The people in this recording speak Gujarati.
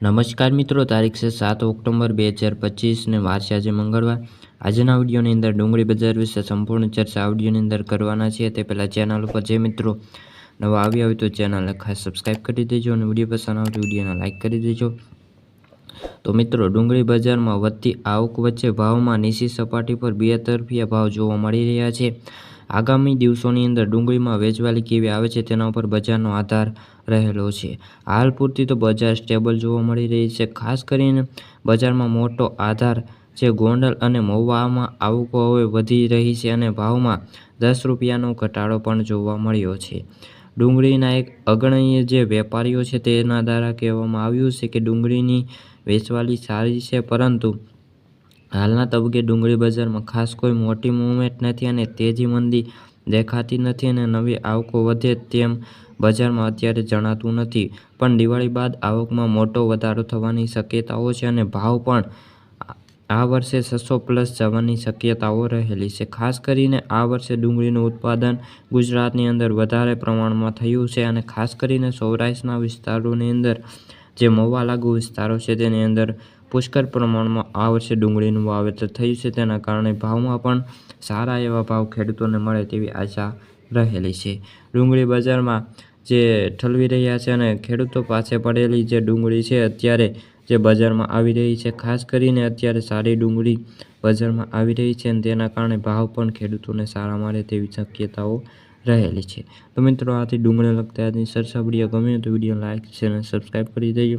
નમસ્કાર મિત્રો, તારીખ છે સાત ઓક્ટોબર બે હજાર પચીસને વાર આજે મંગળવાર. આજના વિડીયોની અંદર ડુંગળી બજાર વિશે સંપૂર્ણ ચર્ચા આ અંદર કરવાના છે તે પહેલાં ચેનલ ઉપર જે મિત્રો નવા આવ્યા હોય તો ચેનલ ખાસ સબસ્ક્રાઈબ કરી દેજો અને વીડિયો પસંદ આવે તો વિડીયોને લાઇક કરી દેજો. તો મિત્રો, ડુંગળી બજારમાં વધતી આવક વચ્ચે ભાવમાં નીચી સપાટી પર બે તરફીયા ભાવ જોવા મળી રહ્યા છે. આગામી દિવસોની અંદર ડુંગળીમાં વેચવાલી કેવી આવે છે તેના ઉપર બજારનો આધાર રહેલો છે. હાલ પૂરતી તો બજાર સ્ટેબલ જોવા મળી રહી છે, ખાસ કરીને બજારમાં મોટો આધાર જે ગોંડલ અને મહુવામાં આવકો હવે વધી રહી છે અને ભાવમાં દસ રૂપિયાનો ઘટાડો પણ જોવા મળ્યો છે. ડુંગળીના એક અગ્રણીય જે વેપારીઓ છે તેના દ્વારા કહેવામાં આવ્યું છે કે ડુંગળીની વેચવાલી સારી છે, પરંતુ હાલના તબક્કે ડુંગળી બજારમાં ખાસ કોઈ મોટી મૂવમેન્ટ નથી અને તેજી મંદી દેખાતી નથી અને નવી આવકો વધે તેમ બજારમાં અત્યારે જણાતું નથી. પણ દિવાળી બાદ આવકમાં મોટો વધારો થવાની શક્યતાઓ છે અને ભાવ પણ આ વર્ષે છસો પ્લસ જવાની શક્યતાઓ રહેલી છે. ખાસ કરીને આ વર્ષે ડુંગળીનું ઉત્પાદન ગુજરાતની અંદર વધારે પ્રમાણમાં થયું છે અને ખાસ કરીને સૌરાષ્ટ્રના વિસ્તારોની અંદર જે મોવા લાગુ વિસ્તારો છે તેની અંદર પુષ્કળ પ્રમાણમાં આ વર્ષે ડુંગળીનું વાવેતર થયું છે. તેના કારણે ભાવમાં પણ સારા એવા ભાવ ખેડૂતોને મળે તેવી આશા રહેલી છે. ડુંગળી બજારમાં જે ઠલવી રહ્યા છે અને ખેડૂતો પાસે પડેલી જે ડુંગળી છે, અત્યારે જે બજારમાં આવી રહી છે, ખાસ કરીને અત્યારે સારી ડુંગળી બજારમાં આવી રહી છે અને તેના કારણે ભાવ પણ ખેડૂતોને સારા મળે તેવી શક્યતાઓ રહેલી છે. તો મિત્રો, આથી ડુંગળી લગતા આજની સરસા વીડિયો ગમે તો વીડિયો લાઇક છે અને સબસ્ક્રાઈબ કરી દેજો.